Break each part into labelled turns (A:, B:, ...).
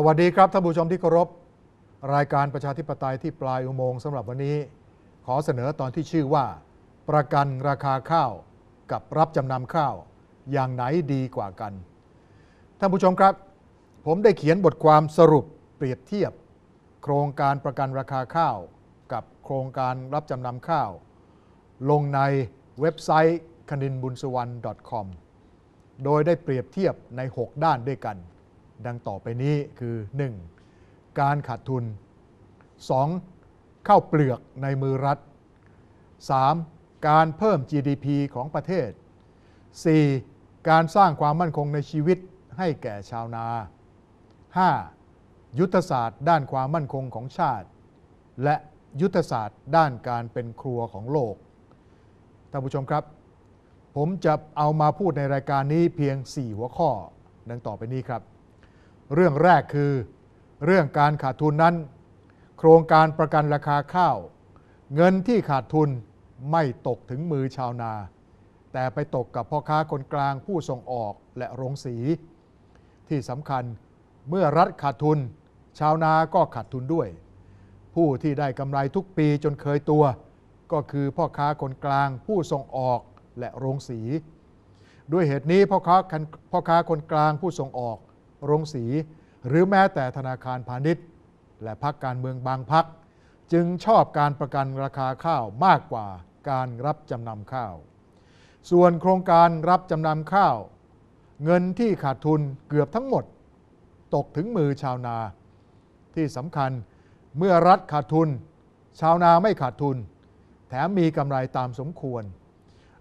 A: สวัสดีครับท่านผู้ชมที่เคารพ รายการประชาธิปไตยที่ปลายอุโมงค์สำหรับวันนี้ ขอเสนอตอนที่ชื่อว่า ประกันราคาข้าวกับรับจำนำข้าว อย่างไหนดีกว่ากัน ท่านผู้ชมครับ ผมได้เขียนบทความสรุปเปรียบเทียบ โครงการประกันราคาข้าว กับโครงการรับจำนำข้าว ลงในเว็บไซต์คณินบุญสวรรณ .com โดยได้เปรียบเทียบใน 6 ด้านด้วยกัน ดังต่อไปนี้คือ 1. การขาดทุน 2. ข้าเปลือกในมือรัฐ 3. การเพิ่ม GDP ของประเทศ 4. การสร้างความมั่นคงในชีวิตให้แก่ชาวนา 5. ยุทธศาสตร์ด้านความมั่นคงของชาติ และยุทธศาสตร์ด้านการเป็นครัวของโลก ท่านผู้ชมครับ ผมจะเอามาพูดในรายการนี้เพียง 4 หัวข้อ ดังต่อไปนี้ครับ เรื่องแรกคือ เรื่องการขาดทุนนั้น โครงการประกันราคาข้าว เงินที่ขาดทุนไม่ตกถึงมือชาวนา แต่ไปตกกับพ่อค้าคนกลางผู้ส่งออกและโรงสี ที่สำคัญเมื่อรัฐขาดทุน ชาวนาก็ขาดทุนด้วย ผู้ที่ได้กำไรทุกปีจนเคยตัว ก็คือพ่อค้าคนกลางผู้ส่งออกและโรงสี ด้วยเหตุนี้พ่อค้าพ่อค้าคนกลางผู้ส่งออก โรงสี หรือแม้แต่ธนาคารพาณิชย์ และพักการเมืองบางพัก จึงชอบการประกันราคาข้าวมากกว่าการรับจำนำข้าว ส่วนโครงการรับจำนำข้าว เงินที่ขาดทุนเกือบทั้งหมด ตกถึงมือชาวนา ที่สำคัญเมื่อรัฐขาดทุน ชาวนาไม่ขาดทุน แถมมีกำไรตามสมควร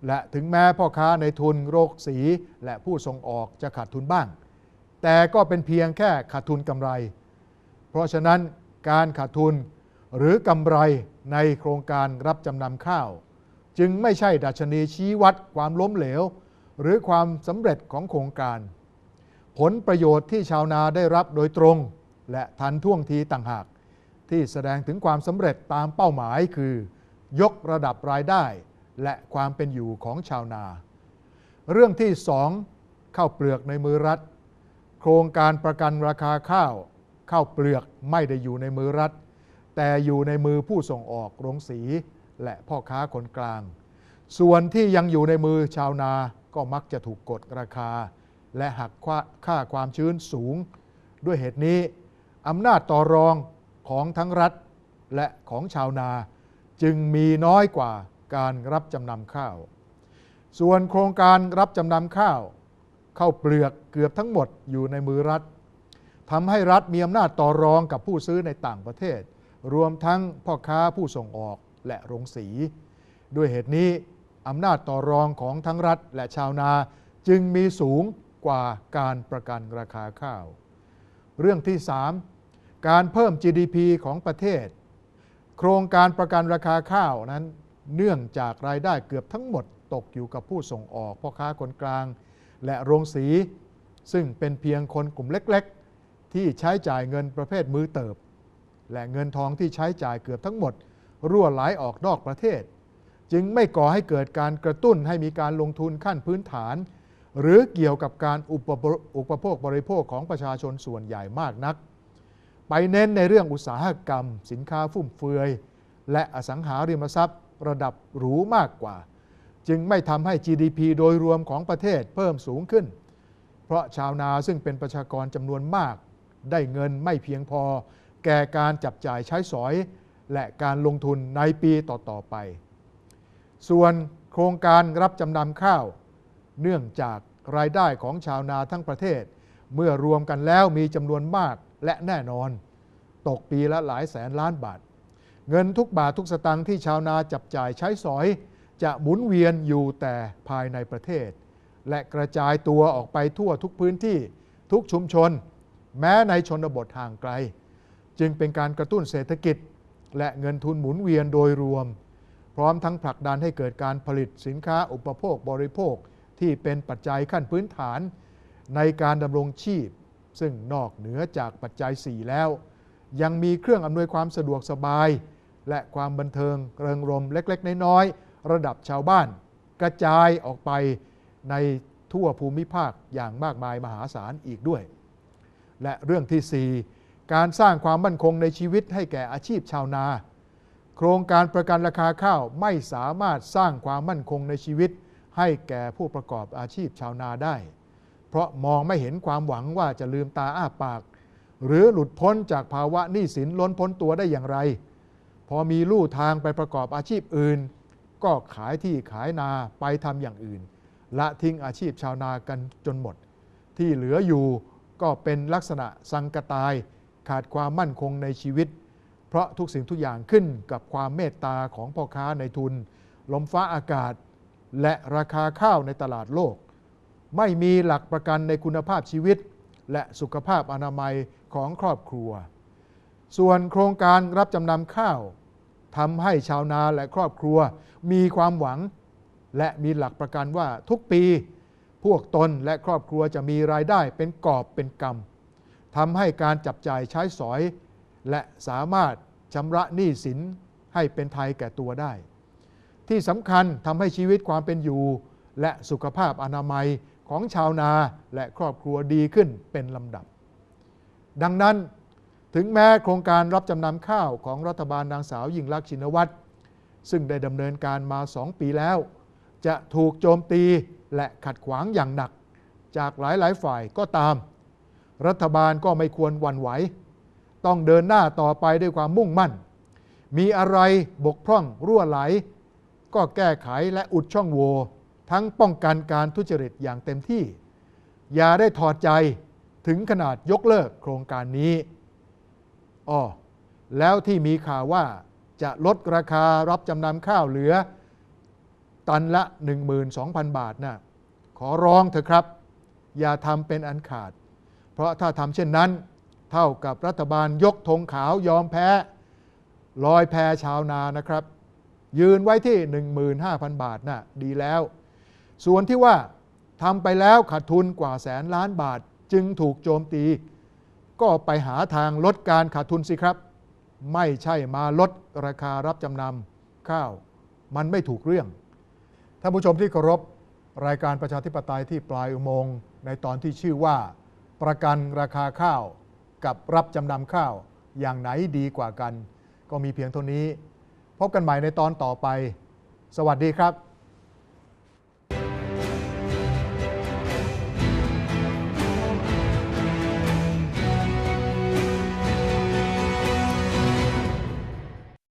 A: และถึงแม้พ่อค้าในทุนโรคสีและผู้ส่งออกจะขาดทุนบ้าง แต่ก็เป็นเพียงแค่ขาดทุนกำไร เพราะฉะนั้นการขาดทุนหรือกำไรในโครงการรับจำนำข้าว จึงไม่ใช่ดัชนีชี้วัดความล้มเหลว หรือความสำเร็จของโครงการ ผลประโยชน์ที่ชาวนาได้รับโดยตรง และทันท่วงทีต่างหาก ที่แสดงถึงความสำเร็จตามเป้าหมายคือ ยกระดับรายได้ และความเป็นอยู่ของชาวนา เรื่องที่สองข้าเปลือกในมือรัฐ ครงการประกันราคาข้าวข้าวเปลือกไม่ได้อยู่ในมือรัฐ แต่อยู่ในมือผู้ส่งออกโรงสี และพ่อค้าคนกลาง ส่วนที่ยังอยู่ในมือชาวนาก็มักจะถูกกดราคา และหักค่าความชื้นสูง ด้วยเหตุนี้อำนาจต่อรองของทั้งรัฐและของชาวนาจึงมีน้อยกว่าการรับจำนำข้าว ส่วนโครงการรับจำนำข้าว ข้าวเปลือกเกือบทั้งหมดอยู่ในมือรัฐทำให้รัฐมีอำนาจต่อรองกับผู้ซื้อในต่างประเทศ รวมทั้งพ่อค้าผู้ส่งออกและโรงสี ด้วยเหตุนี้อำนาจต่อรองของทั้งรัฐและชาวนาจึงมีสูงกว่าการประกันราคาข้าว เรื่องที่ 3 การเพิ่ม GDP ของประเทศ โครงการประกันราคาข้าวนั้น เนื่องจากรายได้เกือบทั้งหมดตกอยู่กับผู้ส่งออกพ่อค้าคนกลาง และโรงสี ซึ่งเป็นเพียงคนกลุ่มเล็กๆ ที่ใช้จ่ายเงินประเภทมือเติบ และเงินทองที่ใช้จ่ายเกือบทั้งหมด รั่วไหลออกนอกประเทศ จึงไม่ก่อให้เกิดการกระตุ้นให้มีการลงทุนขั้นพื้นฐาน หรือเกี่ยวกับการอุปโภคบริโภคของประชาชนส่วนใหญ่มากนัก ไปเน้นในเรื่องอุตสาหกรรม สินค้าฟุ่มเฟือย และอสังหาริมทรัพย์ ระดับหรูมากกว่า จึงไม่ทำให้ GDP โดยรวมของประเทศเพิ่มสูงขึ้น เพราะชาวนาซึ่งเป็นประชากรจำนวนมาก ได้เงินไม่เพียงพอ แก่การจับจ่ายใช้สอย และการลงทุนในปีต่อ ๆ ไป ส่วนโครงการรับจำนำข้าว เนื่องจากรายได้ของชาวนาทั้งประเทศ เมื่อรวมกันแล้วมีจำนวนมากและแน่นอน ตกปีละหลายแสนล้านบาท เงินทุกบาททุกสตางค์ที่ชาวนาจับจ่ายใช้สอย จะหมุนเวียนอยู่แต่ภายในประเทศ และกระจายตัวออกไปทั่วทุกพื้นที่ทุกชุมชน แม้ในชนบทห่างไกล จึงเป็นการกระตุ้นเศรษฐกิจ และเงินทุนหมุนเวียนโดยรวม พร้อมทั้งผลักดันให้เกิดการผลิตสินค้าอุปโภคบริโภคที่เป็นปัจจัยขั้นพื้นฐาน ในการดำรงชีพ ซึ่งนอกเหนือจากปัจจัย 4 แล้ว ยังมีเครื่องอำนวยความสะดวกสบาย และความบันเทิงเริงรมเล็ก ๆ น้อยๆ ระดับชาวบ้าน กระจายออกไปในทั่วภูมิภาคอย่างมากมายมหาศาลอีกด้วย และเรื่องที่ 4 การสร้างความมั่นคงในชีวิตให้แก่อาชีพชาวนา โครงการประกันราคาข้าวไม่สามารถสร้างความมั่นคงในชีวิต ให้แก่ผู้ประกอบอาชีพชาวนาได้ เพราะมองไม่เห็นความหวังว่าจะลืมตาอ้าปาก หรือหลุดพ้นจากภาวะหนี้สินล้นพ้นตัวได้อย่างไร พอมีลู่ทางไปประกอบอาชีพอื่น ก็ขายที่ขายนาไปทำอย่างอื่น ละทิ้งอาชีพชาวนากันจนหมด ที่เหลืออยู่ก็เป็นลักษณะสังกตายขาดความมั่นคงในชีวิต เพราะทุกสิ่งทุกอย่างขึ้นกับความเมตตาของพ่อค้าในทุน ลมฟ้าอากาศ และราคาข้าวในตลาดโลก ไม่มีหลักประกันในคุณภาพชีวิต และสุขภาพอนามัยของครอบครัว ส่วนโครงการรับจำนำข้าว ทำให้ชาวนาและครอบครัว มีความหวัง และมีหลักประกันว่าทุกปี พวกตนและครอบครัวจะมีรายได้เป็นกอบเป็นกำทำให้การจับจ่ายใช้สอย และสามารถชำระหนี้สินให้เป็นไทยแก่ตัวได้ ที่สำคัญทำให้ชีวิตความเป็นอยู่ และสุขภาพอนามัยของชาวนาและครอบครัวดีขึ้นเป็นลำดับ ดังนั้น ถึงแม้โครงการรับจำนำข้าวของรัฐบาลนางสาวยิ่งลักษณ์ชินวัตรซึ่งได้ดำเนินการมาสองปีแล้ว จะถูกโจมตีและขัดขวางอย่างหนัก จากหลายๆฝ่ายก็ตาม รัฐบาลก็ไม่ควรหวั่นไหว ต้องเดินหน้าต่อไปด้วยความมุ่งมั่น มีอะไรบกพร่องรั่วไหล ก็แก้ไขและอุดช่องโหว่ทั้งป้องกันการทุจริตอย่างเต็มที่ อย่าได้ถอดใจถึงขนาดยกเลิกโครงการนี้ อ้อแล้วที่มีข่าวว่าจะลดราคารับจำนำข้าวเหลือ ตันละ 12,000 บาทนะ่ะขอร้องเถอะครับ อย่าทำเป็นอันขาด เพราะถ้าทำเช่นนั้น เท่ากับรัฐบาลยกธงขาวยอมแพ้ลอยแพชาวนานะครับ ยืนไว้ที่ 15,000 บาทนะ่ะดีแล้ว ส่วนที่ว่าทำไปแล้วขาดทุนกว่าแสนล้านบาทจึงถูกโจมตี ก็ไปหาทางลดการขาดทุนสิครับ ไม่ใช่มาลดราคารับจำนำข้าว มันไม่ถูกเรื่องท่านผู้ชมที่เคารพรายการประชาธิปไตยที่ปลายอุโมงค์ในตอนที่ชื่อว่า ประกันราคาข้าวกับรับจำนำข้าวอย่างไหนดีกว่ากัน ก็มีเพียงเท่านี้ พบกันใหม่ในตอนต่อไป สวัสดีครับ